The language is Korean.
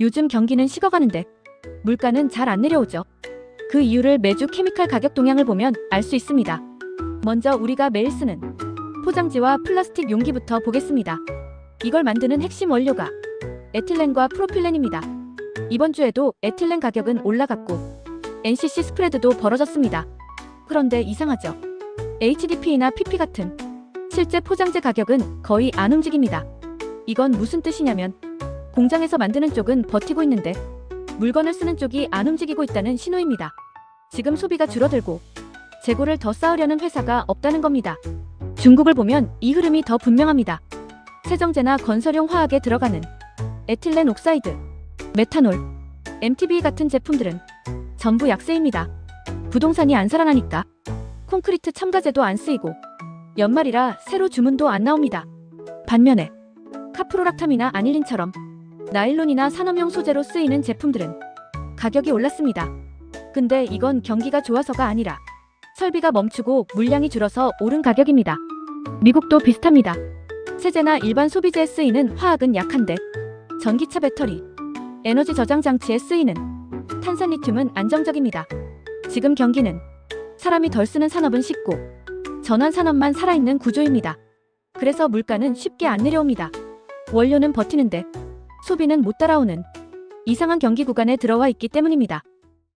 요즘 경기는 식어가는데 물가는 잘 안 내려오죠. 그 이유를 매주 케미칼 가격 동향을 보면 알 수 있습니다. 먼저 우리가 매일 쓰는 포장지와 플라스틱 용기부터 보겠습니다. 이걸 만드는 핵심 원료가 에틸렌과 프로필렌입니다. 이번 주에도 에틸렌 가격은 올라갔고 NCC 스프레드도 벌어졌습니다. 그런데 이상하죠. HDP나 PP 같은 실제 포장재 가격은 거의 안 움직입니다. 이건 무슨 뜻이냐면 공장에서 만드는 쪽은 버티고 있는데 물건을 쓰는 쪽이 안 움직이고 있다는 신호입니다. 지금 소비가 줄어들고 재고를 더 쌓으려는 회사가 없다는 겁니다. 중국을 보면 이 흐름이 더 분명합니다. 세정제나 건설용 화학에 들어가는 에틸렌 옥사이드, 메탄올, MTBE 같은 제품들은 전부 약세입니다. 부동산이 안 살아나니까 콘크리트 첨가제도 안 쓰이고 연말이라 새로 주문도 안 나옵니다. 반면에 카프로락탐이나 아닐린처럼 나일론이나 산업용 소재로 쓰이는 제품들은 가격이 올랐습니다. 근데 이건 경기가 좋아서가 아니라 설비가 멈추고 물량이 줄어서 오른 가격입니다. 미국도 비슷합니다. 세제나 일반 소비재에 쓰이는 화학은 약한데 전기차 배터리, 에너지 저장 장치에 쓰이는 탄산리튬은 안정적입니다. 지금 경기는 사람이 덜 쓰는 산업은 식고 전환 산업만 살아있는 구조입니다. 그래서 물가는 쉽게 안 내려옵니다. 원료는 버티는데 소비는 못 따라오는 이상한 경기 구간에 들어와 있기 때문입니다.